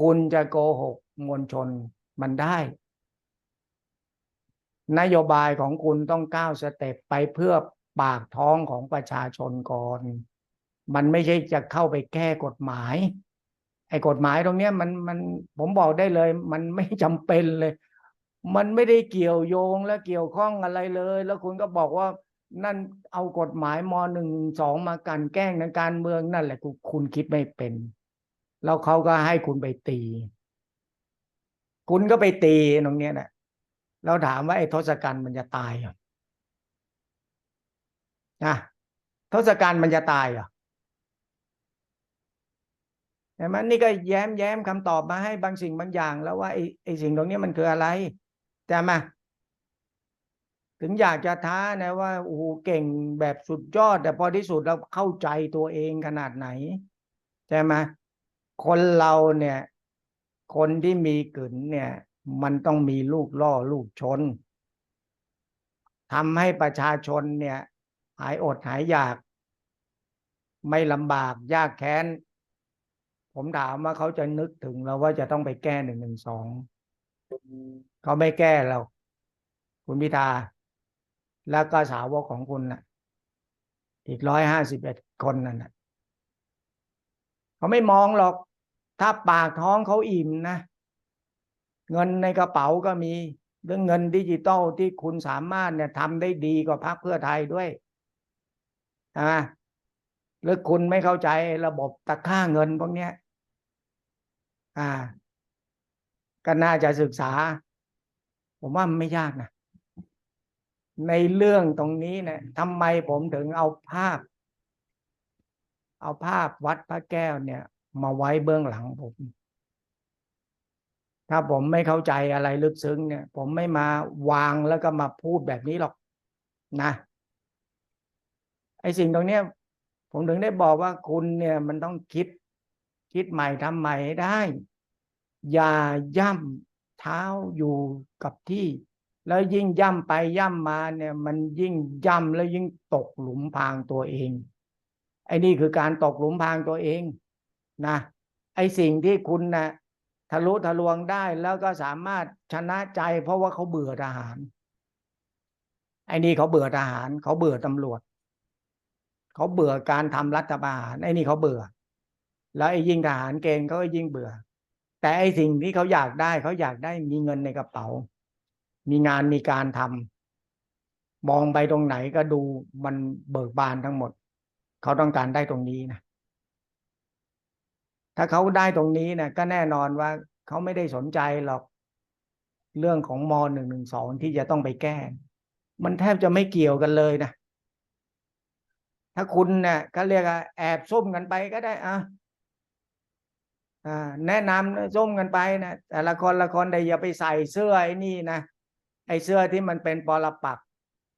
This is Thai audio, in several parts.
คุณจะโกหกมวลชนมันได้ นโยบายของคุณต้องก้าวสเต็ปไปเพื่อปากท้องของประชาชนก่อน มันไม่ใช่จะเข้าไปแก้กฎหมาย ไอ้กฎหมายตรงเนี้ยมันมันผมบอกได้เลย มันไม่จำเป็นเลย มันไม่ได้เกี่ยวโยงและเกี่ยวข้องอะไรเลย แล้วคุณก็บอกว่านั่นเอากฎหมายมหนึ่งสองมากันแกล้งในการเมืองนั่นแหละคุณคิดไม่เป็น แล้วเขาก็ให้คุณไปตี คุณก็ไปตีตรงเนี้ยนะเราถามว่าไอ้ทศกัณฐ์มันจะตายเหรอนะทศกัณฐ์มันจะตายเหรอเห็นไหมนี่ก็แย้มแย้มคำตอบมาให้บางสิ่งบางอย่าง แล้วว่าไอ้ไอ้สิ่งตรงนี้มันคืออะไรแต่มาถึงอยากจะท้านะว่าโอ้โหเก่งแบบสุดยอด แต่พอที่สุดเราเข้าใจตัวเองขนาดไหนใช่ไหม คนเราเนี่ย คนที่มีกึ๋นเนี่ย มันต้องมีลูกล่อลูกชนทำให้ประชาชนเนี่ย หายอดหายอยาก ไม่ลำบากยากแค้น ผมถามว่าเขาจะนึกถึงเราว่าจะต้องไปแก้หนึ่งหนึ่งสองเขาไม่แก้เราคุณพิธา แล้วก็สาวกของคุณน่ะ อีกร้อยห้าสิบเอ็ดคนนั่นน่ะ เขาไม่มองหรอก ถ้าปากท้องเขาอิ่มนะ เงินในกระเป๋าก็มีเรื่องเงินดิจิตอลที่คุณสามารถเนี่ยทำได้ดีกว่าพรรคเพื่อไทยด้วยอ่าหรือคุณไม่เข้าใจระบบตะค่าเงินพวกเนี้ย อ่า ก็น่าจะศึกษา ผมว่ามันไม่ยากนะในเรื่องตรงนี้เนี่ยทำไมผมถึงเอาภาพ เอาภาพวัดพระแก้วเนี่ย มาไว้เบื้องหลังผม ถ้าผมไม่เข้าใจอะไรลึกซึ้งเนี่ย ผมไม่มาวางแล้วก็มาพูดแบบนี้หรอกนะไอสิ่งตรงเนี้ยผมถึงได้บอกว่าคุณเนี่ยมันต้องคิด คิดใหม่ทำใหม่ได้ อย่าย่ำเท้าอยู่กับที่ แล้วยิ่งย่ำไปย่ำมาเนี่ย มันยิ่งย่ำแล้วยิ่งตกหลุมพรางตัวเอง ไอ้นี่คือการตกหลุมพรางตัวเองนะไอ้สิ่งที่คุณนะทะลุทะลวงได้แล้วก็สามารถชนะใจ เพราะว่าเขาเบื่อทหาร ไอ้นี่เขาเบื่อทหาร เขาเบื่อตำรวจ เขาเบื่อการทำรัฐประหารไอ้นี่เขาเบื่อ แล้วไอ้ยิ่งทหารเกณฑ์เขาก็ยิ่งเบื่อ แต่ไอ้สิ่งที่เขาอยากได้เขาอยากได้มีเงินในกระเป๋า มีงานมีการทำมองไปตรงไหนก็ดูมันเบิกบานทั้งหมด เขาต้องการได้ตรงนี้นะถ้าเขาได้ตรงนี้นะก็แน่นอนว่าเขาไม่ได้สนใจหรอกเรื่องของมหนึ่งหนึ่งสองที่จะต้องไปแก้ มันแทบจะไม่เกี่ยวกันเลยนะถ้าคุณเนี่ยก็เรียกแอบซุ่มกันไปก็ได้อ่าแนะนำซุ่มกันไปนะแต่ละคนละคนแต่อย่าไปใส่เสื้อไอ้นี่นะไอ้เสื้อที่มันเป็นปรปัก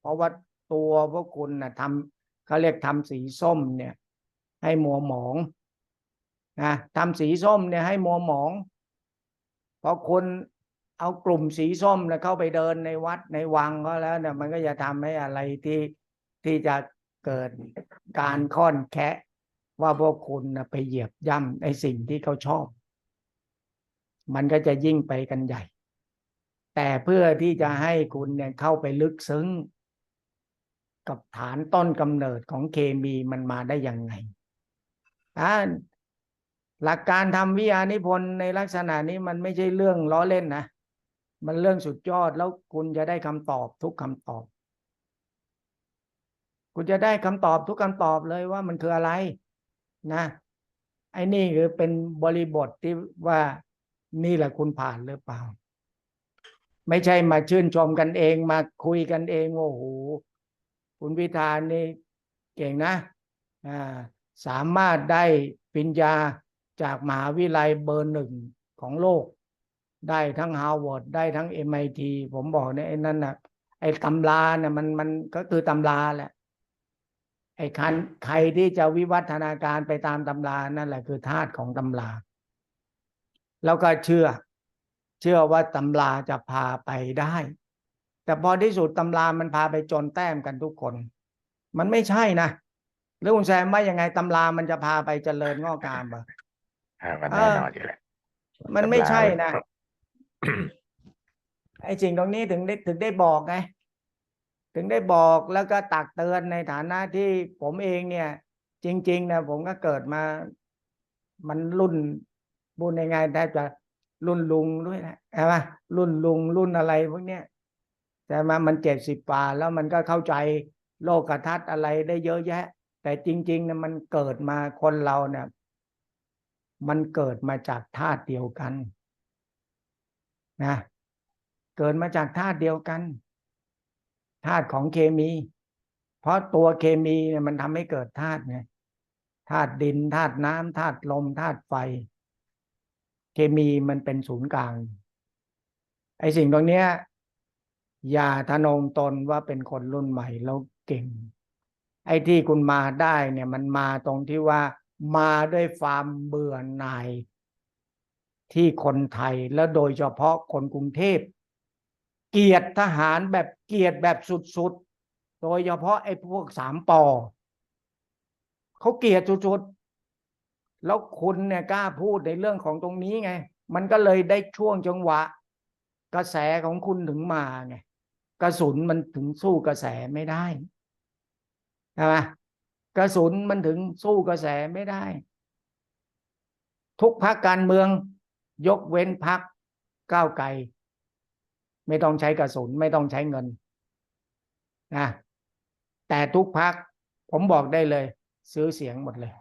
เพราะว่าตัวพวกคุณนะทำ เขาเรียกทำสีส้มเนี่ย ให้มัวหมองนะทำสีส้มเนี่ยให้มัวหมองพอคนเอากลุ่มสีส้มนะเข้าไปเดินในวัดในวังก็แล้วเนี่ยมันก็จะทำให้อะไรที่ที่จะเกิดการค่อนแคะว่าพวกคุณนะไปเหยียบย่ำในสิ่งที่เขาชอบ มันก็จะยิ่งไปกันใหญ่ แต่เพื่อที่จะให้คุณเนี่ยเข้าไปลึกซึ้ง กับฐานต้นกำเนิดของเคมีมันมาได้ยังไงอ่าหลักการทำวิทยานิพนธ์ในลักษณะนี้มันไม่ใช่เรื่องล้อเล่นนะ มันเรื่องสุดยอดแล้วคุณจะได้คำตอบทุกคำตอบ คุณจะได้คำตอบทุกคำตอบเลยว่ามันคืออะไรนะไอ้นี่คือเป็นบริบทที่ว่านี่แหละคุณผ่านหรือเปล่า ไม่ใช่มาชื่นชมกันเองมาคุยกันเองโอ้โห คุณพิธานี่เก่งนะสามารถได้ปริญญาจากมหาวิทยาลัยเบอร์หนึ่งของโลก ได้ทั้งฮาร์วาร์ดได้ทั้ง MIT ผมบอกเนี่ยไอ้นั่นนะไอ้ตำราเนี่ยมันมันก็คือตำราแหละไอ้คันใครที่จะวิวัฒนาการไปตามตำรานั่นแหละคือธาตุของตำรา แล้วก็เชื่อ เชื่อว่าตำราจะพาไปได้ แต่พอที่สุดตำรามันพาไปจนแต้มกันทุกคน มันไม่ใช่นะหรือคุณแซมว่ายังไงตำรามันจะพาไปเจริญงอกงามปะอ่ามันแน่นอนอยู่แล้วมันไม่ใช่สัปดาห์นะไอ้สิ่งตรงนี้ถึงได้ถึงได้บอกไงถึงได้บอกแล้วก็ตักเตือนในฐานะที่ผมเองเนี่ย จริงๆนะผมก็เกิดมา มันรุ่นบุญยังไงได้จะรุ่นลุงด้วยนะใช่ไหมรุ่นลุงรุ่นอะไรพวกเนี้ย แต่มามันเจ็ดสิบป่าแล้วมันก็เข้าใจโลกทัศน์อะไรได้เยอะแยะ แต่จริงๆนะมันเกิดมาคนเราเนี่ย มันเกิดมาจากธาตุเดียวกันนะเกิดมาจากธาตุเดียวกันธาตุของเคมี เพราะตัวเคมีเนี่ยมันทำให้เกิดธาตุไงธาตุดินธาตุน้ำธาตุลมธาตุไฟ เคมีมันเป็นศูนย์กลางไอ้สิ่งตรงเนี้ย อย่าทะนงตนว่าเป็นคนรุ่นใหม่แล้วเก่ง ไอ้ที่คุณมาได้เนี่ยมันมาตรงที่ว่ามาด้วยความเบื่อหน่าย ที่คนไทยแล้วโดยเฉพาะคนกรุงเทพ เกลียดทหารแบบเกลียดแบบสุดๆ โดยเฉพาะไอ้พวกสามปอเขาเกลียดสุดๆ แล้วคุณเนี่ยกล้าพูดในเรื่องของตรงนี้ไง มันก็เลยได้ช่วงจังหวะ กระแสของคุณถึงมาไง กระสุนมันถึงสู้กระแสไม่ได้ใช่ไหมกระสุนมันถึงสู้กระแสไม่ได้ ทุกพักการเมือง ยกเว้นพักก้าวไกล ไม่ต้องใช้กระสุนไม่ต้องใช้เงินนะแต่ทุกพักผมบอกได้เลย ซื้อเสียงหมดเลย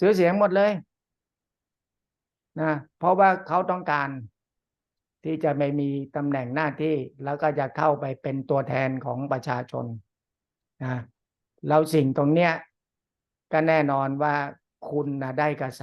ซื้อเสียงหมดเลยนะเพราะว่าเขาต้องการ ที่จะไม่มีตำแหน่งหน้าที่แล้วก็จะเข้าไปเป็นตัวแทนของประชาชนนะแล้วสิ่งตรงเนี้ยก็แน่นอนว่าคุณนะได้กระแส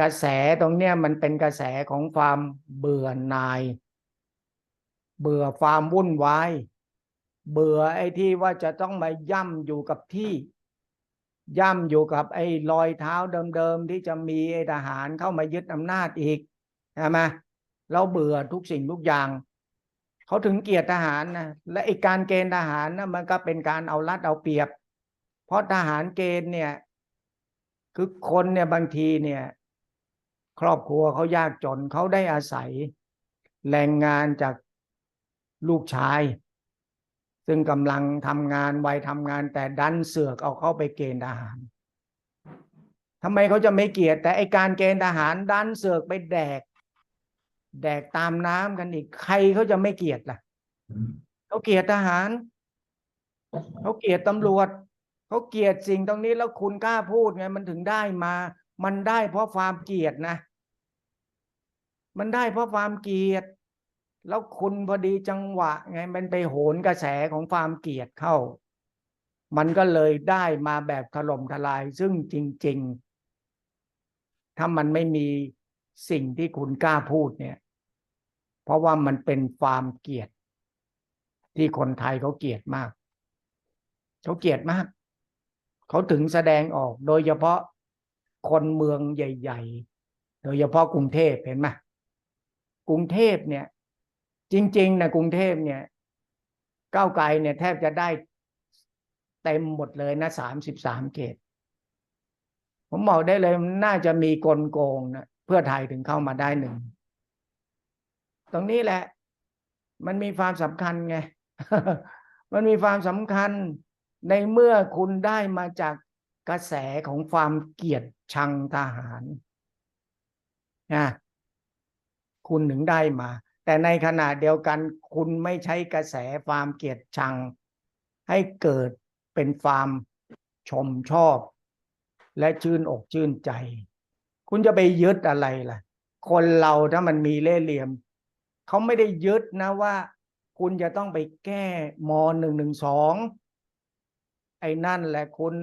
กระแสตรงเนี้ยมันเป็นกระแสของความเบื่อหน่าย เบื่อความวุ่นวายเบื่อไอ้ที่ว่าจะต้องมาย่ำอยู่กับที่ย่ำอยู่กับไอ้รอยเท้าเดิมๆที่จะมีไอ้ทหารเข้ามายึดอำนาจอีกใช่ไหม เราเบื่อทุกสิ่งทุกอย่าง เขาถึงเกลียดทหารนะและไอ้การเกณฑ์ทหารนะมันก็เป็นการเอารัดเอาเปรียบ เพราะทหารเกณฑ์เนี่ย คือคนเนี่ยบางทีเนี่ย ครอบครัวเขายากจนเขาได้อาศัย แรงงานจากลูกชาย ซึ่งกำลังทำงานวัยทำงาน แต่ดันเสือกเอาเข้าไปเกณฑ์ทหารทำไมเขาจะไม่เกลียดแต่ไอการเกณฑ์ทหารดันเสือกไปแดก แดกตามน้ำกันอีก ใครเขาจะไม่เกลียดล่ะเขาเกลียดทหารเขาเกลียดตำรวจเขาเกลียดสิ่งตรงนี้แล้วคุณกล้าพูดไง มันถึงได้มา มันได้เพราะความเกลียดนะ มันได้เพราะความเกลียด แล้วคุณพอดีจังหวะ ไง มันไปโหนกระแสของความเกลียดเข้า มันก็เลยได้มาแบบถล่มทลาย ซึ่งจริง ๆ ถ้ามันไม่มี สิ่งที่คุณกล้าพูดเนี่ย เพราะว่ามันเป็นความเกลียด ที่คนไทยเขาเกลียดมาก เขาเกลียดมาก เขาถึงแสดงออก โดยเฉพาะคนเมืองใหญ่ ๆ โดยเฉพาะกรุงเทพเห็นไหมกรุงเทพเนี่ย จริงๆนะกรุงเทพเนี่ยก้าวไกลเนี่ยแทบจะได้เต็มหมดเลยนะสามสิบสามเขตผมบอกได้เลยน่าจะมีกลโกงนะ พื่อไทยถึงเข้ามาได้หนึ่ง ตรงนี้แหละ มันมีความสำคัญไง มันมีความสำคัญในเมื่อคุณได้มาจากกระแสของความเกลียดชังทหารนะคุณถึงได้มา แต่ในขณะเดียวกัน คุณไม่ใช้กระแสความเกลียดชัง ให้เกิดเป็นความชมชอบ และชื่นอกชื่นใจ คุณจะไปยึดอะไรล่ะ คนเราถ้ามันมีเล่ห์เหลี่ยม เขาไม่ได้ยึดนะว่า คุณจะต้องไปแก้มหนึ่งหนึ่งสองไอ้นั่นแหละคุณ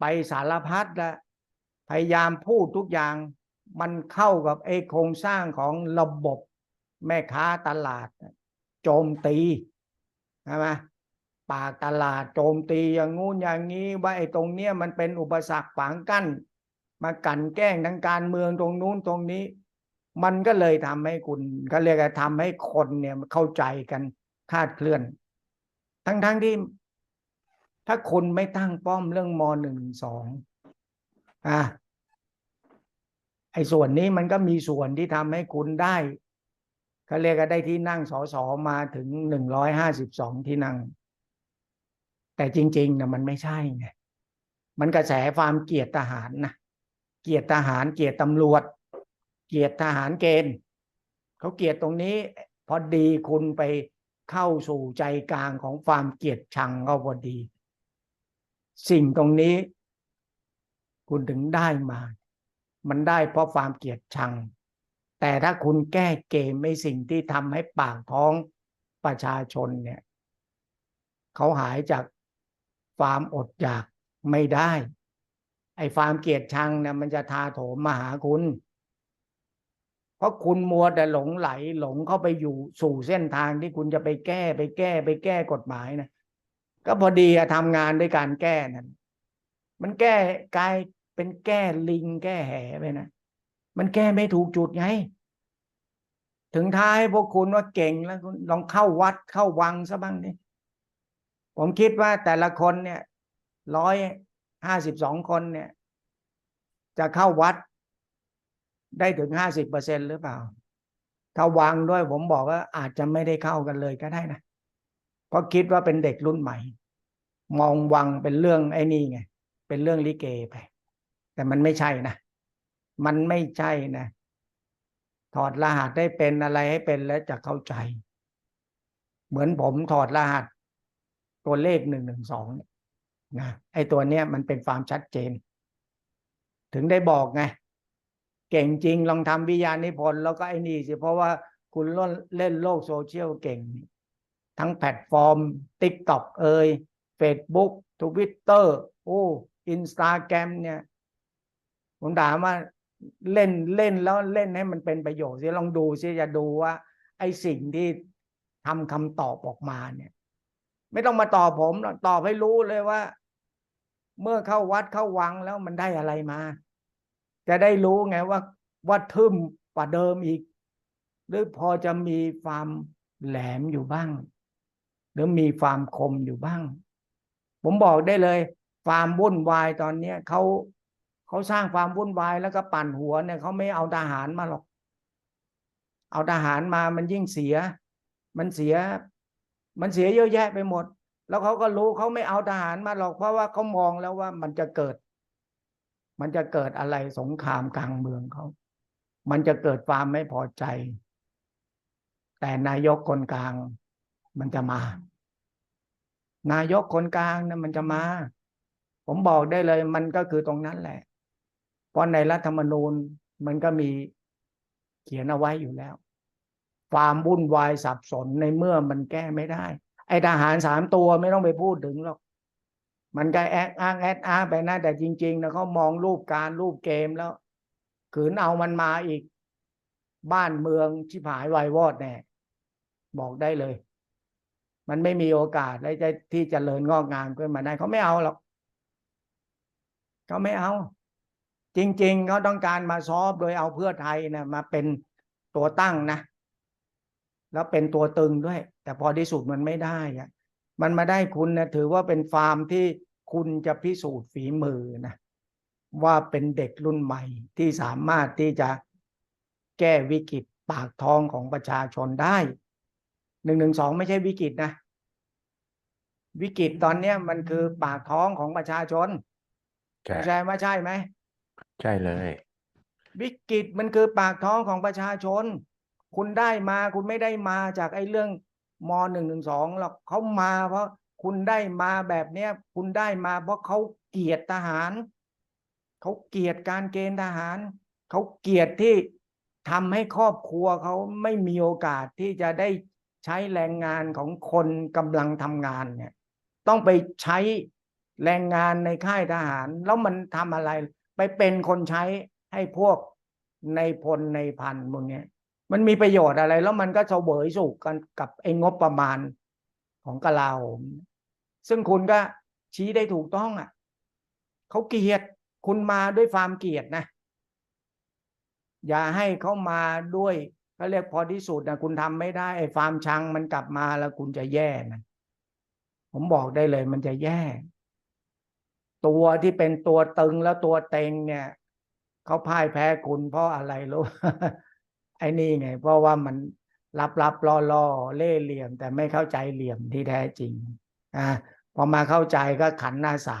ไปสารพัดละพยายามพูดทุกอย่าง มันเข้ากับไอ้โครงสร้างของระบบแม่ค้าตลาด โจมตีใช่ไหมปากตลาดโจมตีอย่างงู้นอย่างนี้ ว่าไอ้ตรงเนี้ยมันเป็นอุปสรรคขวางกั้น มากันแกล้งทางการเมืองตรงนู้นตรงนี้ มันก็เลยทำให้คุณก็เรียกว่าทำให้คนเนี่ยเข้าใจกันคาดเคลื่อน ทั้งๆทที่ ถ้าคนไม่ตั้งป้อมเรื่องมหนึ่งสองอะไอ้ส่วนนี้มันก็มีส่วนที่ทำให้คุณได้เขาเรียกกันได้ที่นั่งสอสอมาถึงหนึ่งร้อยห้าสิบสองที่นั่ง แต่จริงๆนะมันไม่ใช่ไงมันกระแสความเกลียดทหารนะ เกียดทหารเกียดตำรวจ เกียดทหารเกณฑ์เขาเกียดตรงนี้ พอดีคุณไปเข้าสู่ใจกลางของความเกียดชังก็พอดี สิ่งตรงนี้ คุณถึงได้มา มันได้เพราะความเกียดชัง แต่ถ้าคุณแก้เกมไม่สิ่งที่ทำให้ปากท้องประชาชนเนี่ยเขาหายจากความอดอยากไม่ได้ ไอ้ความเกลียดชังเนี่ยมันจะทาโถมมาหาคุณ เพราะคุณมัวแต่หลงไหล หลงเข้าไปอยู่สู่เส้นทางที่คุณจะไปแก้ไปแก้ไปแก้กฎหมายนะก็พอดีอะทำงานด้วยการแก้นั้นมันแก้กลายเป็นแก้ลิงแก้แห่ไปนะมันแก้ไม่ถูกจุดไงถึงท้ายพวกคุณว่าเก่งแล้วคุณลองเข้าวัดเข้าวังซะบ้างดิผมคิดว่าแต่ละคนเนี่ยร้อย ห้าสิบสองคนเนี่ย จะเข้าวัดได้ถึงห้าสิบเปอร์เซ็นหรือเปล่า ถ้าวังด้วยผมบอกว่าอาจจะไม่ได้เข้ากันเลยก็ได้นะเพราะคิดว่าเป็นเด็กรุ่นใหม่ มองวังเป็นเรื่องไอ้นี่ไง เป็นเรื่องลิเกไป แต่มันไม่ใช่นะ มันไม่ใช่นะถอดรหัสได้เป็นอะไรให้เป็นแล้วจะเข้าใจ เหมือนผมถอดรหัส ตัวเลขหนึ่งหนึ่งสองนะไอ้ตัวเนี้ยมันเป็นความชัดเจน ถึงได้บอกไง เก่งจริงลองทำวิญญาณนิพนธ์แล้วก็ไอ้นี่สิเพราะว่าคุณเล่นโลกโซเชียลเก่ง ทั้งแพลตฟอร์มติ๊กต็อกเอ่ยเฟซบุ๊กทวิตเตอร์โอ้อินสตาแกรมเนี่ย ผมถามว่าเล่นเล่นแล้วเล่นให้มันเป็นประโยชน์สิลองดูสิจะดูว่า ไอ้สิ่งที่ทำคำตอบออกมาเนี่ย ไม่ต้องมาตอบผมตอบให้รู้เลยว่า เมื่อเข้าวัดเข้าวังแล้วมันได้อะไรมา จะได้รู้ไงว่าว่าทึมกว่าเดิมอีก หรือพอจะมีความแหลมอยู่บ้าง หรือมีความคมอยู่บ้าง ผมบอกได้เลย ความวุ่นวายตอนเนี้ยเขาเขาสร้างความวุ่นวายแล้วก็ปั่นหัวเนี่ยเขาไม่เอาทหารมาหรอก เอาทหารมามันยิ่งเสีย มันเสีย มันเสียเยอะแยะไปหมด แล้วเขาก็รู้เขาไม่เอาทหารมาหรอกเพราะว่าเขามองแล้วว่ามันจะเกิด มันจะเกิดอะไรสงครามกลางเมืองเขา มันจะเกิดความไม่พอใจ แต่นายกคนกลาง มันจะมา นายกคนกลางนะมันจะมา ผมบอกได้เลย มันก็คือตรงนั้นแหละ เพราะในรัฐธรรมนูญมันก็มีเขียนเอาไว้อยู่แล้ว ความวุ่นวายสับสนในเมื่อมันแก้ไม่ได้ ไอทหารสามตัวไม่ต้องไปพูดถึงหรอก มันก็แอคอ้างแอดอ้าไปนะแต่จริงๆนะเขามองรูปการรูปเกมแล้ว ขืนเอามันมาอีก บ้านเมืองชิบหายวายวอดแน่บอกได้เลย มันไม่มีโอกาสและจที่จเจริญงอกงามขึ้นมาได้เขาไม่เอาหรอกเขาไม่เอา จริง ๆเขาต้องการมาซอฟโดยเอาเพื่อไทยนะมาเป็นตัวตั้งนะ แล้วเป็นตัวตึงด้วย แต่พอที่สุดมันไม่ได้อะมันมาได้คุณนะถือว่าเป็นฟาร์มที่คุณจะพิสูจน์ฝีมือนะว่าเป็นเด็กรุ่นใหม่ที่สามารถที่จะแก้วิกฤตปากท้องของประชาชนได้หนึ่งหนึ่งสองไม่ใช่วิกฤตนะ วิกฤตตอนเนี้ยมันคือปากท้องของประชาชนใช่ใช่ไหมใช่ไหมใช่เลย วิกฤตมันคือปากท้องของประชาชน คุณได้มาคุณไม่ได้มาจากไอ้เรื่องมหนึ่งหนึ่งสองหรอกเขามาเพราะคุณได้มาแบบเนี้ยคุณได้มาเพราะเขาเกลียดทหาร เขาเกลียดการเกณฑ์ทหาร เขาเกลียดที่ทำให้ครอบครัวเขาไม่มีโอกาสที่จะได้ใช้แรงงานของคนกำลังทำงานเนี่ย ต้องไปใช้แรงงานในค่ายทหาร แล้วมันทำอะไร ไปเป็นคนใช้ให้พวกในพลในพันมึงเนี้ย มันมีประโยชน์อะไร แล้วมันก็เสวยสุขกันกับไอ้งบประมาณของกลาโหมซึ่งคุณก็ชี้ได้ถูกต้องอะเขาเกลียดคุณมาด้วยความเกลียดนะ อย่าให้เขามาด้วยเขาเรียกพอที่สุดนะคุณทำไม่ได้ไอ้ความชังมันกลับมาแล้วคุณจะแย่นะผมบอกได้เลยมันจะแย่ ตัวที่เป็นตัวตึงแล้วตัวเต็งเนี่ยเขาพ่ายแพ้คุณเพราะอะไรรู้ ไอ้นี่ไง เพราะว่ามันรับรับล่อล่อเล่เหลี่ยม แต่ไม่เข้าใจเหลี่ยมที่แท้จริงอ่าพอมาเข้าใจก็ขันอาสา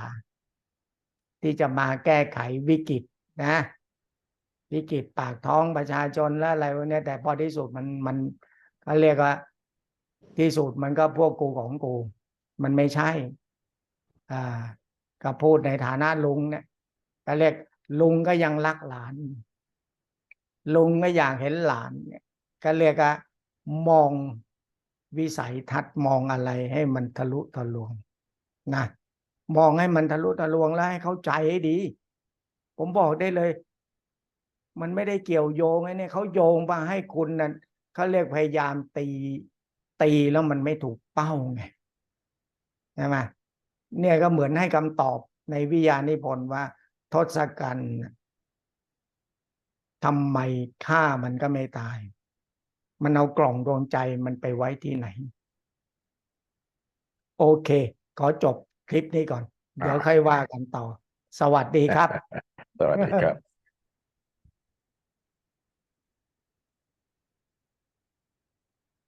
ที่จะมาแก้ไขวิกฤตนะ วิกฤตปากท้องประชาชนและอะไรพวกนี้แต่พอที่สุดมันมันเขาเรียกว่าที่สุดมันก็พวกกูของกู มันไม่ใช่ อ่าก็พูดในฐานะลุงเนี่ยก็เรียกลุงก็ยังรักหลาน ลุงก็อยากเห็นหลานเนี่ย ก็เรียกว่ามองวิสัยทัศน์มองอะไรให้มันทะลุทะลวงนะมองให้มันทะลุทะลวงแล้วให้เข้าใจให้ดี ผมบอกได้เลย มันไม่ได้เกี่ยวโยงไอ้นี่เขาโยงมาให้คุณนั่นเขาเรียกพยายามตีตีแล้วมันไม่ถูกเป้าไงใช่ไหมเนี่ยก็เหมือนให้คำตอบในวิทยานิพนธ์ว่า ทศกัณฐ์ ทำไมฆ่ามันก็ไม่ตาย มันเอากล่องดวงใจมันไปไว้ที่ไหน โอเค ขอจบคลิปนี้ก่อน เดี๋ยวค่อยว่ากันต่อ สวัสดีครับ สวัสดีครับ